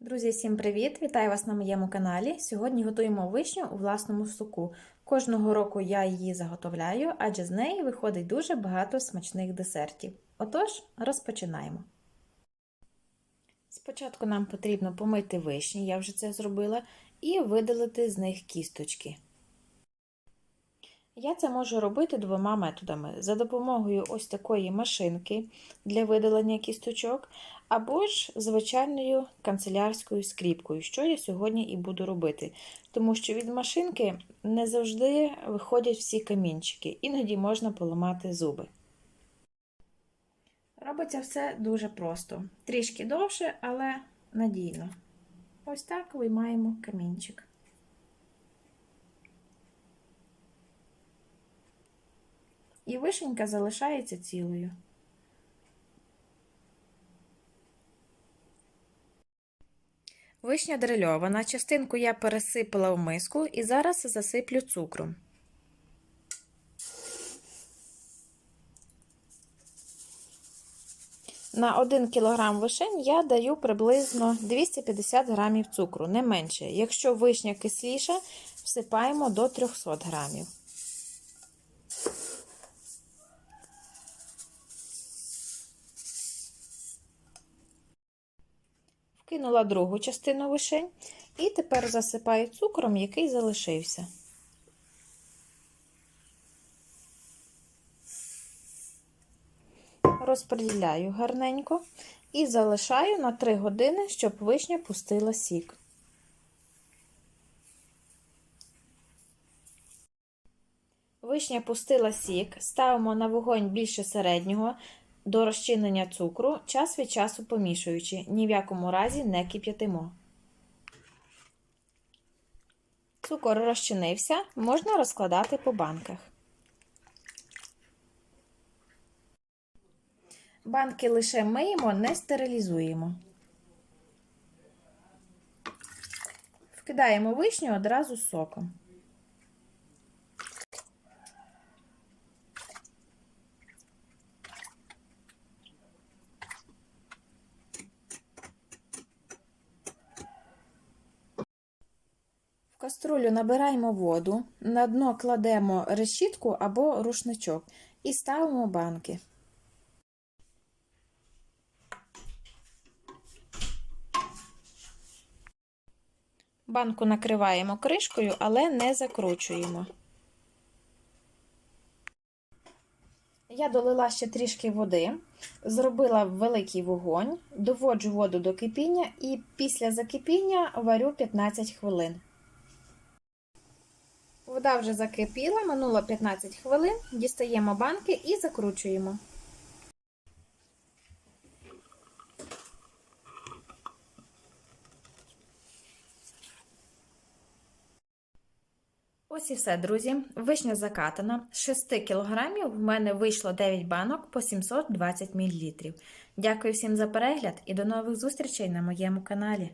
Друзі, всім привіт! Вітаю вас на моєму каналі. Сьогодні готуємо вишню у власному соку. Кожного року я її заготовляю, адже з неї виходить дуже багато смачних десертів. Отож, розпочинаємо. Спочатку нам потрібно помити вишні, я вже це зробила, і видалити з них кісточки. Я це можу робити двома методами: за допомогою ось такої машинки для видалення кісточок, або ж звичайною канцелярською скріпкою, що я сьогодні і буду робити. Тому що від машинки не завжди виходять всі камінчики, іноді можна поламати зуби. Робиться все дуже просто. Трішки довше, але надійно. Ось так виймаємо камінчик. І вишенька залишається цілою. Вишня дрильована. Частинку я пересипала в миску і зараз засиплю цукром. На 1 кг вишень я даю приблизно 250 г цукру, не менше. Якщо вишня кисліша, всипаємо до 300 г. Вкинула другу частину вишень і тепер засипаю цукром, який залишився. Розподіляю гарненько і залишаю на 3 години, щоб вишня пустила сік. Вишня пустила сік, ставимо на вогонь більше середнього до розчинення цукру, час від часу помішуючи, ні в якому разі не кип'ятимо. Цукор розчинився, можна розкладати по банках. Банки лише миємо, не стерилізуємо. Вкидаємо вишню одразу з соком. Каструлю набираємо воду, на дно кладемо решітку або рушничок і ставимо банки. Банку накриваємо кришкою, але не закручуємо. Я долила ще трішки води, зробила великий вогонь, доводжу воду до кипіння і після закипіння варю 15 хвилин. Вода вже закипіла, минуло 15 хвилин, дістаємо банки і закручуємо. Ось і все, друзі. Вишня закатана. З 6 кг в мене вийшло 9 банок по 720 мл. Дякую всім за перегляд і до нових зустрічей на моєму каналі.